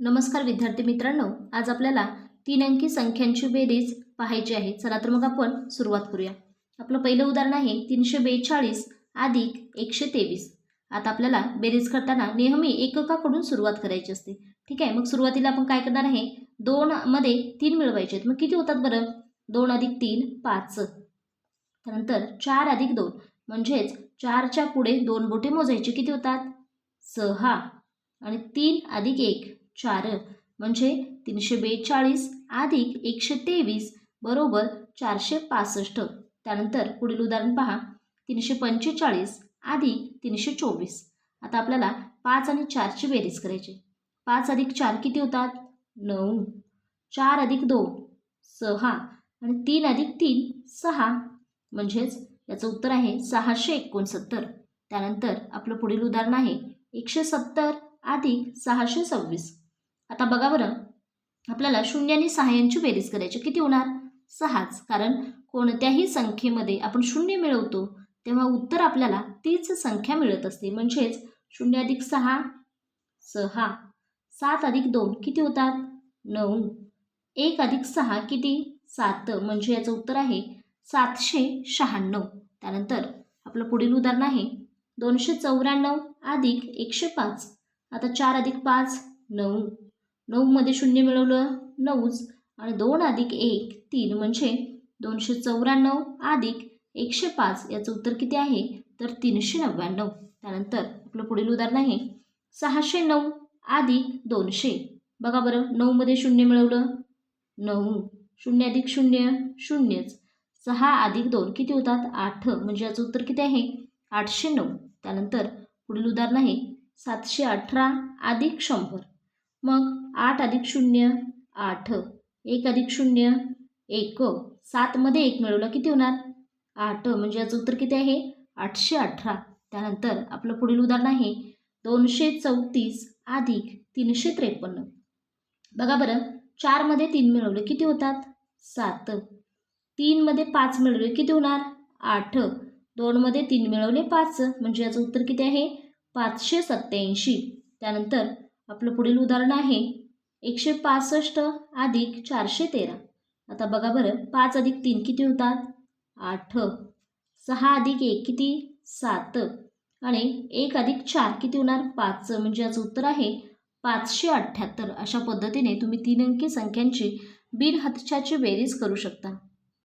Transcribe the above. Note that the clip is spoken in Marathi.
नमस्कार विद्यार्थी मित्रांनो आज आपल्याला तीन अंकी संख्यांची बेरीज पाहायची आहे. चला तर मग आपण सुरुवात करूया. आपलं पहिलं उदाहरण आहे तीनशे बेचाळीस अधिक एकशे तेवीस. आता आपल्याला बेरीज करताना नेहमी एककाकडून सुरुवात करायची असते. ठीक आहे मग सुरुवातीला आपण काय करणार आहे? दोनमध्ये तीन मिळवायचे आहेत. मग किती होतात बरं? दोन अधिक तीन पाच. त्यानंतर चार अधिक दोन. म्हणजेच चारच्या पुढे दोन बोटे मोजायचे किती होतात? सहा. आणि तीन अधिक एक. चार म्हणजे तीनशे बेचाळीस अधिक एकशे तेवीस बरोबर चारशे पासष्ट. त्यानंतर पुढील उदाहरण पहा. तीनशे पंचेचाळीस अधिक तीनशे चोवीस. आता आपल्याला पाच आणि चारची बेरीज करायची पाच अधिक चार किती होतात? नऊ. चार अधिक दोन सहा. आणि तीन अधिक तीन सहा. म्हणजेच याचं उत्तर आहे सहाशे एकोणसत्तर. त्यानंतर आपलं पुढील उदाहरण आहे एकशे सत्तर अधिक सहाशे सव्वीस. आता बघा बरं. आपल्याला शून्य आणि सहा यांची बेरीज करायची. किती होणार? सहाच. कारण कोणत्याही संख्येमध्ये आपण शून्य मिळवतो तेव्हा उत्तर आपल्याला तीच संख्या मिळत असते. म्हणजेच शून्य अधिक सहा सहा. सात अधिक दोन. किती होतात? नऊ. एक अधिक सहा किती? सात. म्हणजे याचं उत्तर आहे सातशे शहाण्णव. त्यानंतर आपलं पुढील उदाहरण आहे दोनशे चौऱ्याण्णव अधिक एकशे पाच. आता चार अधिक पाच नऊ. नऊमध्ये शून्य मिळवलं नऊच आणि दोन अधिक एक तीन म्हणजे दोनशे चौऱ्याण्णव अधिक एकशे पाच याचं उत्तर किती आहे? तर तीनशे नव्याण्णव. त्यानंतर आपलं पुढील उदाहरण आहे. सहाशे नऊ अधिक दोनशे. बघा बरं नऊमध्ये शून्य मिळवलं नऊ. शून्य अधिक शून्य शून्यच. सहा अधिक दोन किती होतात? आठ. म्हणजे याचं उत्तर किती आहे? आठशे नऊ. त्यानंतर पुढील उदाहरण आहे. सातशे अठरा अधिक शंभर. मग आठ अधिक शून्य आठ. एक अधिक शून्य एक. सातमध्ये एक मिळवलं किती होणार? आठ. म्हणजे याचं उत्तर किती आहे? आठशे अठरा. त्यानंतर आपलं पुढील उदाहरण आहे दोनशे चौतीस अधिक तीनशे त्रेपन्न. बघा बरं चारमध्ये तीन मिळवले किती होतात? सात. तीनमध्ये पाच मिळवले किती होणार? आठ. दोनमध्ये तीन मिळवले पाच. म्हणजे याचं उत्तर किती आहे? पाचशे सत्याऐंशी त्यानंतर आपलं पुढील उदाहरण आहे एकशे पासष्ट अधिक चारशे तेरा. आता बघा बरं पाच अधिक तीन किती होतात? आठ. सहा अधिक एक किती? सात. आणि एक अधिक चार किती होणार? पाच. म्हणजे याचं उत्तर आहे पाचशे अठ्ठ्याहत्तर. अशा पद्धतीने तुम्ही तीन अंकी संख्यांची बिनहत्याची बेरीज करू शकता.